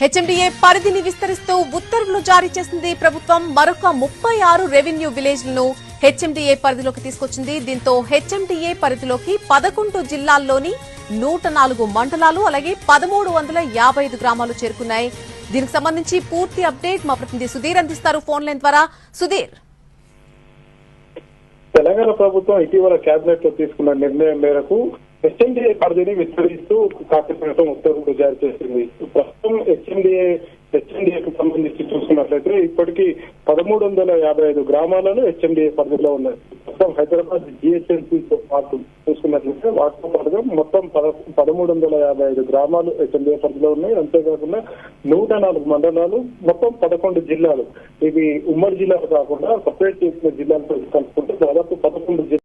HMDA పరిధిని విస్తరిస్తూ ఉత్తర్వులు జారీ చేసింది ప్రభుత్వం. మరొక ముప్పై ఆరు రెవెన్యూ విలేజ్లను హెచ్ఎండిఏ పరిధిలోకి తీసుకొచ్చింది. దీంతో హెచ్ఎండిఏ పరిధిలోకి పదకొండు జిల్లాల్లోని నూట నాలుగు మండలాలు అలాగే పదమూడు వందల యాభై ఐదు గ్రామాలు చేరుకున్నాయి. దీనికి సంబంధించి పూర్తి అప్డేట్ మా ప్రతినిధి సుధీర్ అందిస్తారు ఫోన్ లైన్ ద్వారా. సుధీర్. తెలంగాణ ప్రభుత్వం ఇటీవల కేబినెట్లో తీసుకున్న నిర్ణయం మేరకు హెచ్ఎండిఏ పరిధిని విస్తరిస్తూ కాంగ్రెస్ ప్రభుత్వం ఉత్తర్వులు జారీ చేసింది ప్రస్తుతం హెచ్ఎండిఏ హెచ్ఎండిఏకు సంబంధించి చూసుకున్నట్లయితే ఇప్పటికీ పదమూడు వందల యాభై ఐదు గ్రామాలను హెచ్ఎండిఏ పరిధిలో ఉన్నాయి. ప్రస్తుతం హైదరాబాద్ జిహెచ్ఎంసీతో పాటు చూసుకున్నట్లయితే వాటితో పాటుగా మొత్తం పద పదమూడు వందల యాభై ఐదు గ్రామాలు హెచ్ఎండిఏ పరిధిలో ఉన్నాయి. అంతేకాకుండా నూట నాలుగు మండలాలు మొత్తం పదకొండు జిల్లాలు. ఇవి ఉమ్మడి జిల్లాలు కాకుండా సపరేట్ చేసిన జిల్లాలతో కలుపుకుంటే దాదాపు పదకొండు జిల్లా